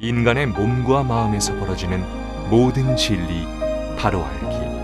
인간의 몸과 마음에서 벌어지는 모든 진리 바로 알기.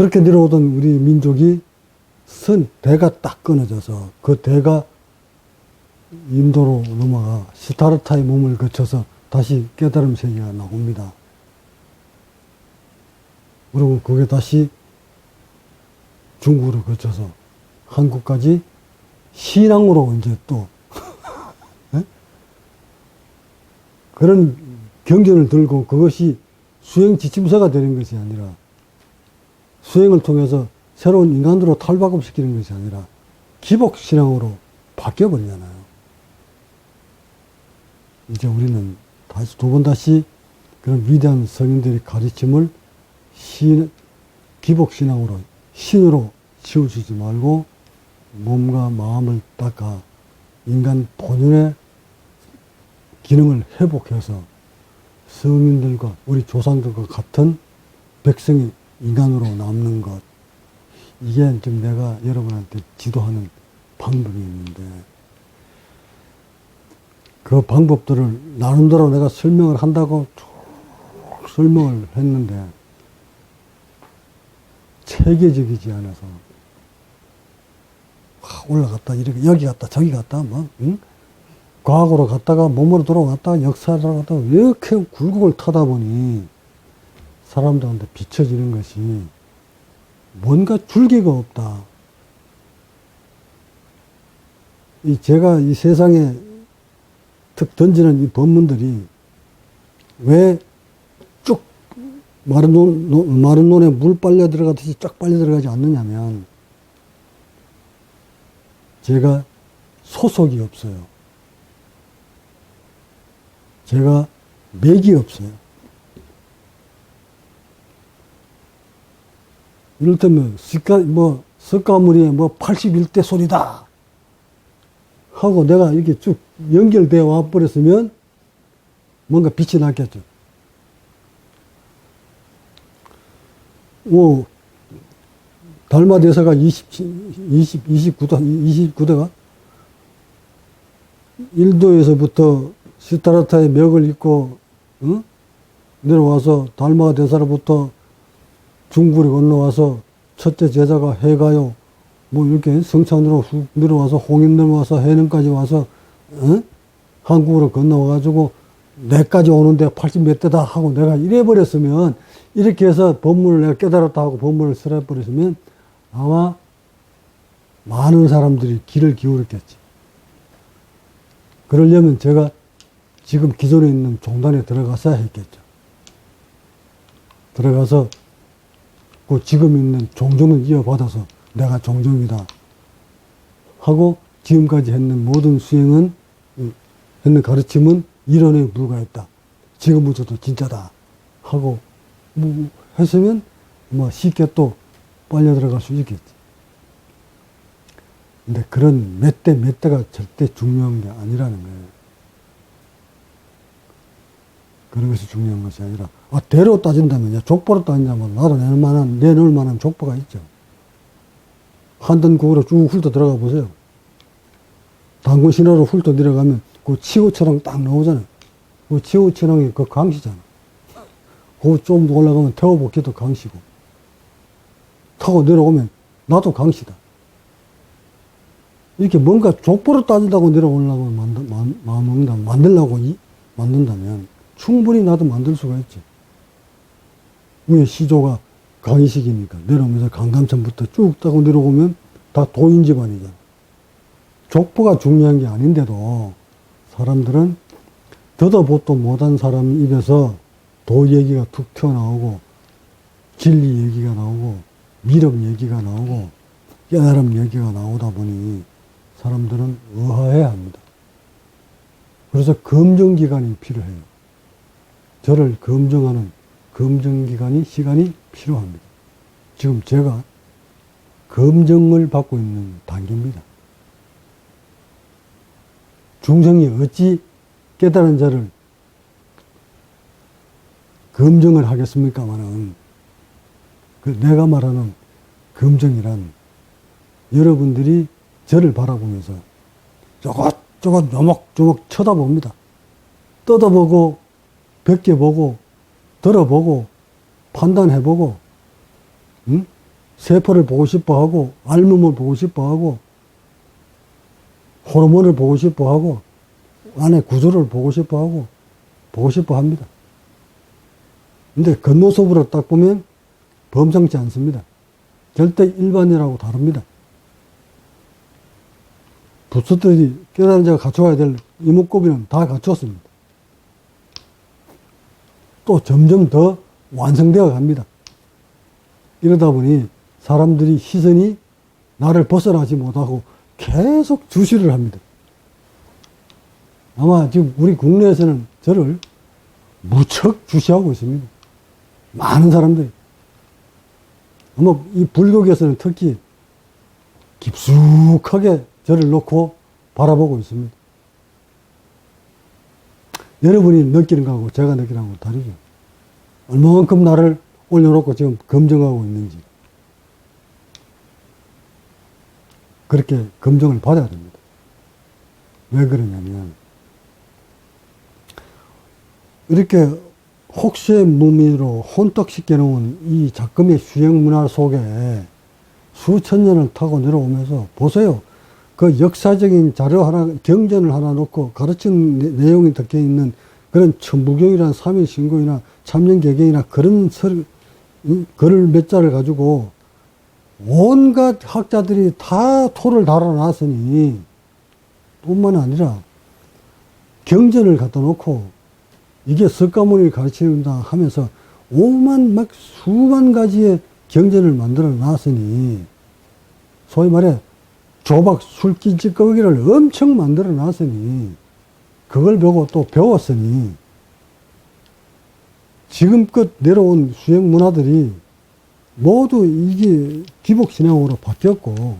그렇게 내려오던 우리 민족이 선 대가 딱 끊어져서 그 대가 인도로 넘어가 시타르타의 몸을 거쳐서 다시 깨달음 세계가 나옵니다. 그리고 그게 다시 중국으로 거쳐서 한국까지 신앙으로 이제 또 예? 그런 경전을 들고 그것이 수행 지침서가 되는 것이 아니라 수행을 통해서 새로운 인간으로 탈바꿈시키는 것이 아니라 기복신앙으로 바뀌어버리잖아요. 이제 우리는 다시 두 번 다시 그런 위대한 성인들의 가르침을 신, 기복신앙으로 신으로 치우치지 말고 몸과 마음을 닦아 인간 본연의 기능을 회복해서 성인들과 우리 조상들과 같은 백성이 인간으로 남는 것. 이게 지금 내가 여러분한테 지도하는 방법이 있는데, 그 방법들을 나름대로 내가 설명을 한다고 쭉 설명을 했는데, 체계적이지 않아서, 하, 올라갔다, 이렇게, 여기 갔다, 저기 갔다, 뭐, 응? 과거로 갔다가 몸으로 돌아갔다가 역사로 갔다가 이렇게 굴곡을 타다 보니, 사람들한테 비춰지는 것이 뭔가 줄기가 없다. 이 제가 이 세상에 특 던지는 이 법문들이 왜 쭉 마른 논, 논- 마른 논에 물 빨려 들어가듯이 쫙 빨려 들어가지 않느냐면 제가 소속이 없어요. 제가 맥이 없어요. 이를테면 석가 뭐 석가모니의 뭐 81대 소리다 하고 내가 이렇게 쭉 연결되어 와 버렸으면 뭔가 빛이 났겠죠. 뭐 달마 대사가 20, 20, 29대, 29대가 인도에서부터 시타라타의 멱을 입고 응? 내려와서 달마 대사로부터 중국으로 건너와서 첫째 제자가 해가요. 뭐 이렇게 성찬으로 훅 내려와서 홍인 넘어와서 해능까지 와서 어? 한국으로 건너와가지고 내까지 오는데 80 몇 대다 하고 내가 이래버렸으면 이렇게 해서 법문을 내가 깨달았다 하고 법문을 쓰라버렸으면 아마 많은 사람들이 귀를 기울였겠지. 그러려면 제가 지금 기존에 있는 종단에 들어갔어야 했겠죠. 들어가서 그 지금 있는 종종을 이어받아서 내가 종종이다 하고 지금까지 했는 모든 수행은 음, 했는 가르침은 이론에 불과했다. 지금부터도 진짜다 하고 뭐 했으면 뭐 쉽게 또 빨려 들어갈 수 있겠지. 근데 그런 몇 대 몇 대가 절대 중요한 게 아니라는 거예요. 그런 것이 중요한 것이 아니라, 아, 대로 따진다면요. 족보로 따진다면 나도 내놓을 만한, 내놓을 만한 족보가 있죠. 한전국으로 쭉 훑어 들어가 보세요. 당군 신화로 훑어 내려가면 그 치우처럼 딱 나오잖아요. 그 치우처럼이 그 강시잖아. 그좀 더 올라가면 태워복기도 강시고. 타고 내려오면 나도 강시다. 이렇게 뭔가 족보로 따진다고 내려오려고 만들, 마- 마음먹는다, 만들려고 이, 만든다면 충분히 나도 만들 수가 있지. 위에 시조가 강의식이니까 내려오면서 강감천부터 쭉 따고 내려오면 다 도인 집안이잖아. 족보가 중요한 게 아닌데도 사람들은 더도 보도 못한 사람 입에서 도 얘기가 툭 튀어나오고 진리 얘기가 나오고 미력 얘기가 나오고 깨달음 얘기가 나오다 보니 사람들은 의아해 합니다. 그래서 검증기관이 필요해요. 저를 검증하는 검증 기간이 시간이 필요합니다. 지금 제가 검증을 받고 있는 단계입니다. 중생이 어찌 깨달은 자를 검증을 하겠습니까마는 그 내가 말하는 검증이란 여러분들이 저를 바라보면서 조금조금 조목조목 쳐다봅니다. 뜯어보고 벗겨보고 들어보고 판단해보고 응? 세포를 보고 싶어 하고 알몸을 보고 싶어 하고 호르몬을 보고 싶어 하고 안에 구조를 보고 싶어 하고 보고 싶어 합니다. 근데 겉모습으로 딱 보면 범상치 않습니다. 절대 일반이라고 다릅니다. 부처들이 깨달은 자가 갖춰야 될 이목구비는 다 갖췄습니다. 또 점점 더 완성되어 갑니다. 이러다 보니 사람들이 시선이 나를 벗어나지 못하고 계속 주시를 합니다. 아마 지금 우리 국내에서는 저를 무척 주시하고 있습니다. 많은 사람들이. 아마 이 불교계에서는 특히 깊숙하게 저를 놓고 바라보고 있습니다. 여러분이 느끼는 거하고 제가 느끼는 거하고 다르죠. 얼마만큼 나를 올려놓고 지금 검증하고 있는지. 그렇게 검증을 받아야 됩니다. 왜 그러냐면, 이렇게 혹시의 무미로 혼떡시켜 놓은 이 작금의 수행 문화 속에 수천 년을 타고 내려오면서 보세요. 그 역사적인 자료 하나, 경전을 하나 놓고 가르친 내- 내용이 적혀 있는 그런 천부경이나 삼일신고이나 참연개경이나 그런 설, 이 글을 몇 자를 가지고 온갖 학자들이 다 토를 달아놨으니 뿐만 아니라 경전을 갖다 놓고 이게 석가모니를 가르친다 하면서 오만 막 수만 가지의 경전을 만들어 놨으니 소위 말해 조박 술기 찌꺼기를 엄청 만들어 놨으니 그걸 보고 또 배웠으니 지금껏 내려온 수행 문화들이 모두 이게 기복신앙으로 바뀌었고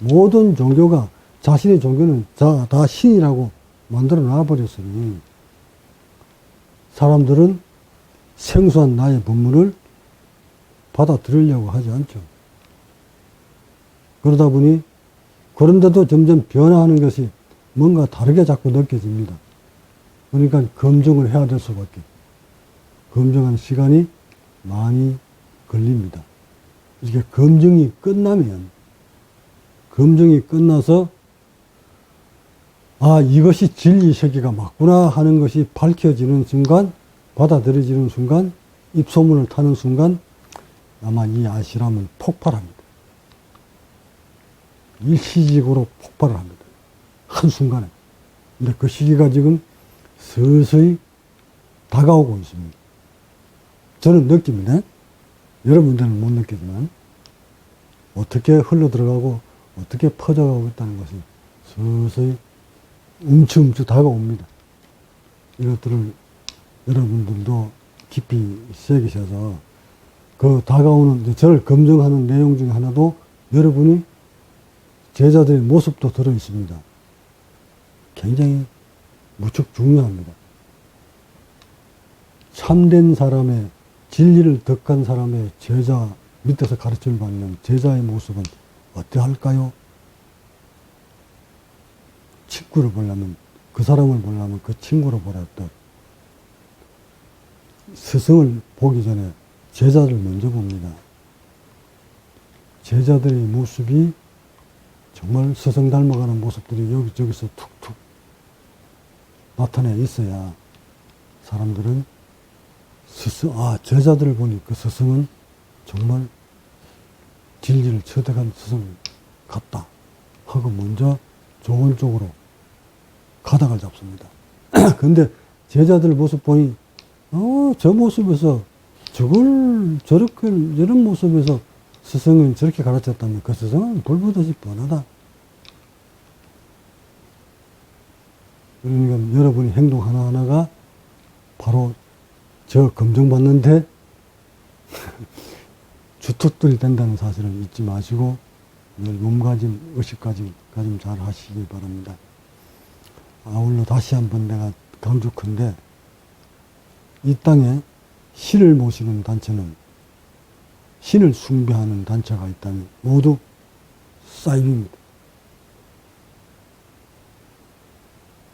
모든 종교가 자신의 종교는 다, 다 신이라고 만들어 놔버렸으니 사람들은 생소한 나의 본문을 받아들이려고 하지 않죠. 그러다 보니 그런데도 점점 변화하는 것이 뭔가 다르게 자꾸 느껴집니다. 그러니까 검증을 해야 될 수밖에. 검증하는 시간이 많이 걸립니다. 이게 검증이 끝나면, 검증이 끝나서, 아, 이것이 진리 세계가 맞구나 하는 것이 밝혀지는 순간, 받아들여지는 순간, 입소문을 타는 순간, 아마 이 아시람은 폭발합니다. 일시적으로 폭발을 합니다. 한순간에. 근데 그 시기가 지금 서서히 다가오고 있습니다. 저는 느낍니다. 여러분들은 못 느끼지만, 어떻게 흘러 들어가고, 어떻게 퍼져가고 있다는 것이 서서히 움츠움츠 다가옵니다. 이것들을 여러분들도 깊이 새기셔서, 그 다가오는, 저를 검증하는 내용 중에 하나도 여러분이 제자들의 모습도 들어 있습니다. 굉장히 무척 중요합니다. 참된 사람의 진리를 덕한 사람의 제자 밑에서 가르침을 받는 제자의 모습은 어떠할까요? 친구를 보려면 그 사람을 보려면 그 친구를 보랬듯 스승을 보기 전에 제자를 먼저 봅니다. 제자들의 모습이 정말 스승 닮아가는 모습들이 여기저기서 툭툭 나타내 있어야 사람들은 스승, 아, 제자들을 보니 그 스승은 정말 진리를 처득한 스승 같다. 하고 먼저 좋은 쪽으로 가닥을 잡습니다. 근데 제자들 모습 보니, 어, 저 모습에서 저걸 저렇게, 저런 모습에서 스승은 저렇게 가르쳤다면 그 스승은 불보듯이 뻔하다. 그러니까 여러분이 행동 하나하나가 바로 저 검증받는데 주특들이 된다는 사실을 잊지 마시고 늘 몸가짐, 의식가짐, 가짐 잘 하시기 바랍니다. 아울러 다시 한번 내가 강조컨대 이 땅에 신을 모시는 단체는 신을 숭배하는 단체가 있다면 모두 사입입니다.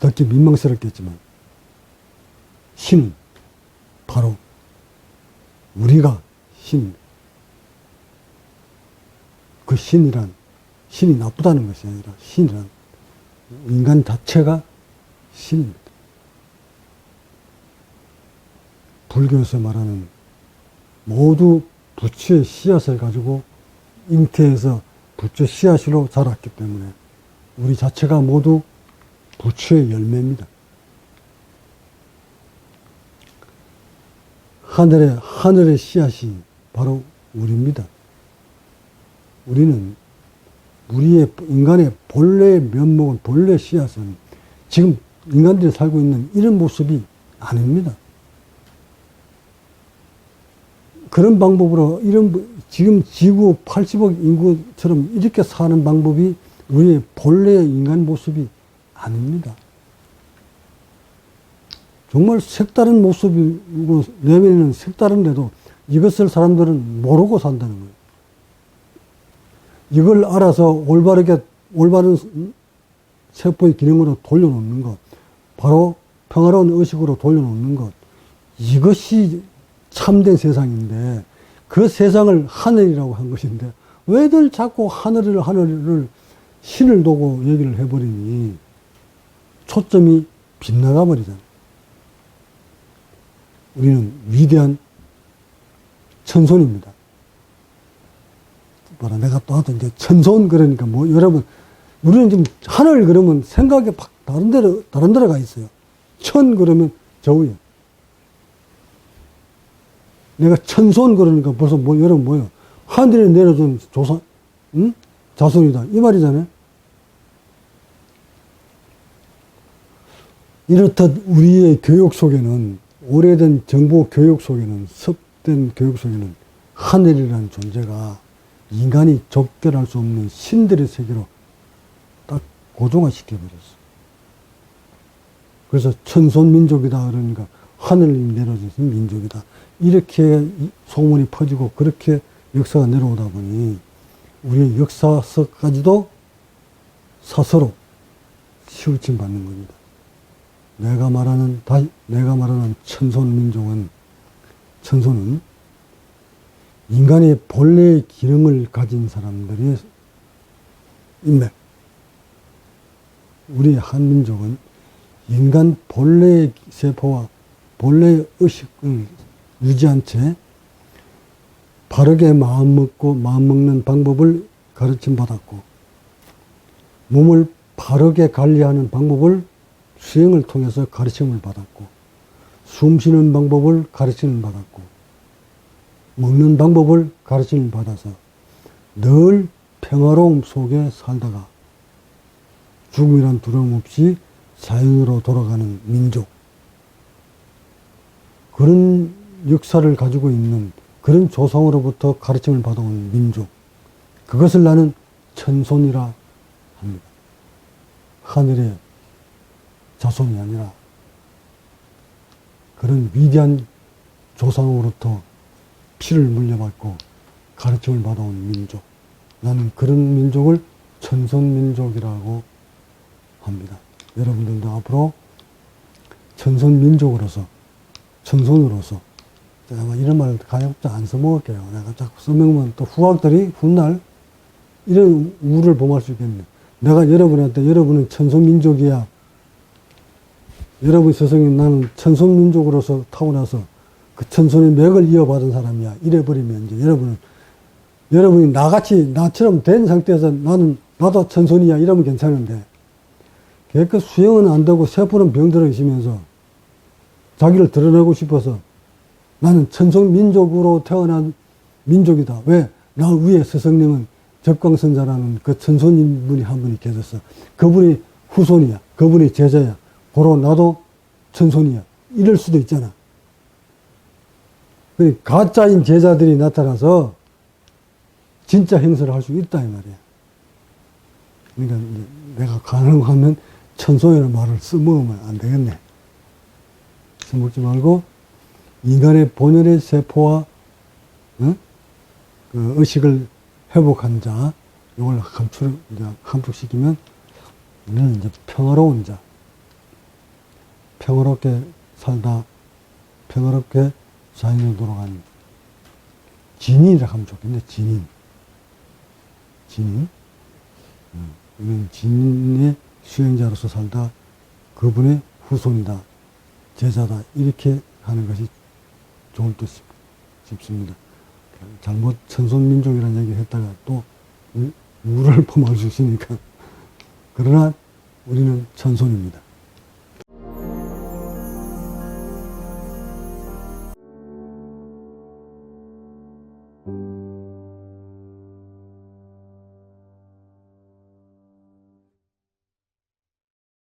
듣기 민망스럽겠지만 신은 바로 우리가 신입니다. 그 신이란 신이 나쁘다는 것이 아니라 신이란 인간 자체가 신입니다. 불교에서 말하는 모두 부처의 씨앗을 가지고 잉태해서 부처 씨앗으로 자랐기 때문에 우리 자체가 모두 부처의 열매입니다. 하늘의, 하늘의 씨앗이 바로 우리입니다. 우리는 우리의 인간의 본래의 면목은 본래 씨앗은 지금 인간들이 살고 있는 이런 모습이 아닙니다. 그런 방법으로 이런 지금 지구 80억 인구처럼 이렇게 사는 방법이 우리의 본래의 인간 모습이 아닙니다. 정말 색다른 모습이고 내면에는 색다른데도 이것을 사람들은 모르고 산다는 거예요. 이걸 알아서 올바르게 올바른 세포의 기능으로 돌려놓는 것, 바로 평화로운 의식으로 돌려놓는 것, 이것이 참된 세상인데 그 세상을 하늘이라고 한 것인데 왜들 자꾸 하늘을 하늘을 신을 두고 얘기를 해버리니 초점이 빗나가 버리잖아. 우리는 위대한 천손입니다. 뭐라 내가 또 하도 이제 천손 그러니까 뭐 여러분 우리는 지금 하늘 그러면 생각이 팍 다른 데로 다른 데로 가 있어요. 천 그러면 저 위에. 내가 천손 그러니까 벌써 뭐 여러분 뭐요? 하늘에 내려준 조상, 응? 자손이다 이 말이잖아요. 이렇듯 우리의 교육 속에는 오래된 정보 교육 속에는 섭된 교육 속에는 하늘이라는 존재가 인간이 접견할 수 없는 신들의 세계로 딱 고정화시켜 버렸어. 그래서 천손 민족이다 그러니까 하늘이 내려진 민족이다. 이렇게 소문이 퍼지고 그렇게 역사가 내려오다 보니 우리의 역사서까지도 사서로 치우침 받는 겁니다. 내가 말하는 다 내가 말하는 천손 민족은 천손은 인간의 본래의 기능을 가진 사람들의 인맥. 우리 한민족은 인간 본래의 세포와 본래의 의식을 유지한 채 바르게 마음 먹고 마음 먹는 방법을 가르침 받았고 몸을 바르게 관리하는 방법을 수행을 통해서 가르침을 받았고 숨 쉬는 방법을 가르침을 받았고 먹는 방법을 가르침을 받아서 늘 평화로움 속에 살다가 죽음이란 두려움 없이 자연으로 돌아가는 민족 그런 역사를 가지고 있는 그런 조상으로부터 가르침을 받아온 민족 그것을 나는 천손이라 합니다. 하늘의 자손이 아니라 그런 위대한 조상으로부터 피를 물려받고 가르침을 받아온 민족. 나는 그런 민족을 천손민족이라고 합니다. 여러분들도 앞으로 천손민족으로서, 천손으로서, 제가 뭐 이런 말 가급적 안 써먹을게요. 내가 자꾸 써먹으면 또 후학들이 훗날 이런 우를 범할 수 있겠네. 내가 여러분한테 여러분은 천손민족이야. 여러분 스승이 나는 천손민족으로서 타고나서 그 천손의 맥을 이어받은 사람이야. 이래버리면 이제 여러분은, 여러분이 나같이, 나처럼 된 상태에서 나는, 나도 천손이야. 이러면 괜찮은데, 그 수영은 안 되고 세포는 병들어 있으면서 자기를 드러내고 싶어서 나는 천손 민족으로 태어난 민족이다. 왜? 나 위에 스승님은 접광선자라는 그 천손인 분이 한 분이 계셨어. 그분이 후손이야. 그분이 제자야. 고로 나도 천손이야. 이럴 수도 있잖아. 그 가짜인 제자들이 나타나서 진짜 행세를 할 수 있다 이 말이야. 그러니까 내가 가능하면 천소이라는 말을 써먹으면 안 되겠네. 써먹지 말고 인간의 본연의 세포와 응? 그 의식을 회복한 자, 이걸 감출 이제 함축시키면 우리는 이제 평화로운 자, 평화롭게 살다 평화롭게 자연을 돌아간 진인이라 하면 좋겠네, 진인. 진인. 음, 이건 진인의 수행자로서 살다 그분의 후손이다, 제자다, 이렇게 하는 것이 좋을 듯 싶- 싶습니다. 잘못 천손민족이라는 얘기를 했다가 또 우- 우를 범할 수 있으니까. 그러나 우리는 천손입니다.